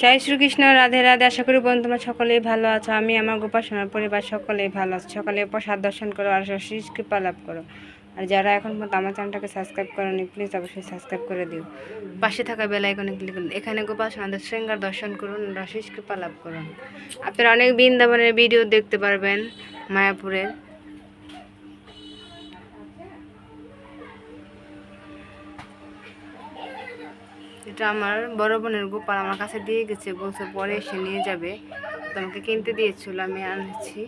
জয় শ্রীকৃষ্ণ, রাধে রাধে। আশা করি বন্ধু তোমরা সকলেই ভালো আছো। আমি আমার গোপাসনার পরিবার সকলেই ভালো আছো। সকালে প্রসাদ দর্শন করো আর শশীষ কৃপা লাভ করো। আর যারা এখন পর্যন্ত আমার চ্যানেলটাকে সাবস্ক্রাইব করেনি প্লিজ অবশ্যই সাবস্ক্রাইব করে দিও। পাশে থাকা বেল আইকনে ক্লিক করুন। এখানে গোপাসনাদের শৃঙ্গার দর্শন করুন রশিস কৃপা লাভ করুন। আপনারা অনেক বৃন্দাবনের ভিডিও দেখতে পারবেন মায়াপুরের এটা আমার বড় বোনের গোপাল আমার কাছে দিয়ে গেছে, বলছে পরে এসে নিয়ে যাবে। তোমাকে কিনতে দিয়েছিল, আমি আনছি।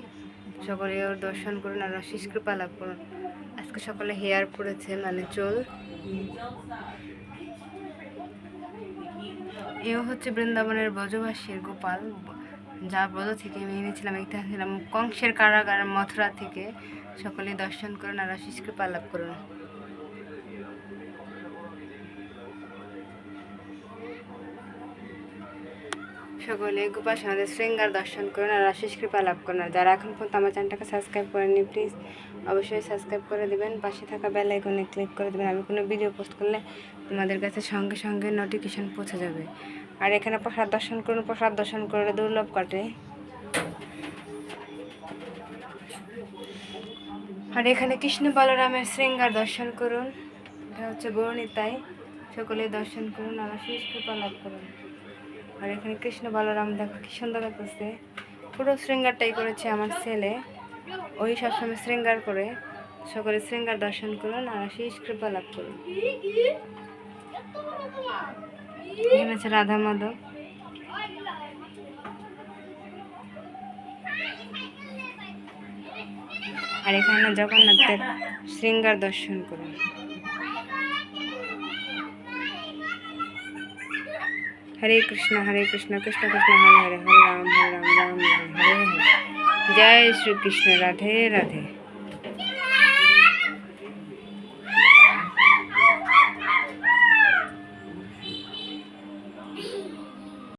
সকলে ওর দর্শন করুন আর আশিস কৃপা লাভ করুন। আজকে সকালে হেয়ার পড়েছে মানে চুল। এও হচ্ছে বৃন্দাবনের ব্রজবাসীর গোপাল। যা ব্রজ থেকে আমি এনেছিলাম, এটা ছিলাম কংসের কারাগার মথুরা থেকে। সকলে দর্শন করুন আর আশিস কৃপা লাভ করুন। সকলে গোপাল সমাজের শৃঙ্গার দর্শন করুন আর আশিস কৃপা লাভ করুন। আর যারা এখন পর্যন্ত আমার চ্যানেলটাকে সাবস্ক্রাইব করেনি প্লিজ অবশ্যই সাবস্ক্রাইব করে দেবেন। পাশে থাকা বেল আইকনে ক্লিক করে দেবেন। আমি কোনো ভিডিও পোস্ট করলে তোমাদের কাছে সঙ্গে সঙ্গে নোটিফিকেশন পৌঁছে যাবে। আর এখানে প্রসাদ দর্শন করুন, প্রসাদ দর্শন করলে দুর্লভ কাটে। আর এখানে কৃষ্ণ বলরামের শৃঙ্গার দর্শন করুন। এটা হচ্ছে গৌরনীতাই সকলে দর্শন করুন আর আশিস কৃপা লাভ করুন। আর এখানে কৃষ্ণ বলরাম, দেখো কি সুন্দর লাগতেছে। পুরো শৃঙ্গারটাই করেছে আমার ছেলে। ওই সবসময় শৃঙ্গার করে, সকলে শৃঙ্গার দর্শন করুন আর আশিস কৃপা লাভ করুন। এখানে আছে রাধা মাধব। আর এখানে জগন্নাথের শৃঙ্গার দর্শন করুন। হরে কৃষ্ণ হরে কৃষ্ণ কৃষ্ণ কৃষ্ণ হরে হরে হরে রাম হরে রাম রাম রাম হরে হরে জয় শ্রীকৃষ্ণ রাধে রাধে